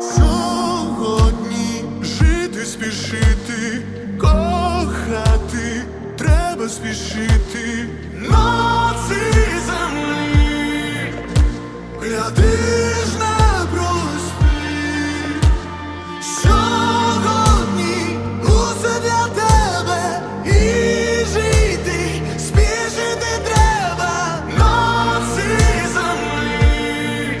Сьогодні жити спішити, кохати треба спішити на цій землі, глядиш не проспи. Сьогодні усе для тебе і жити, спішити треба на цій землі.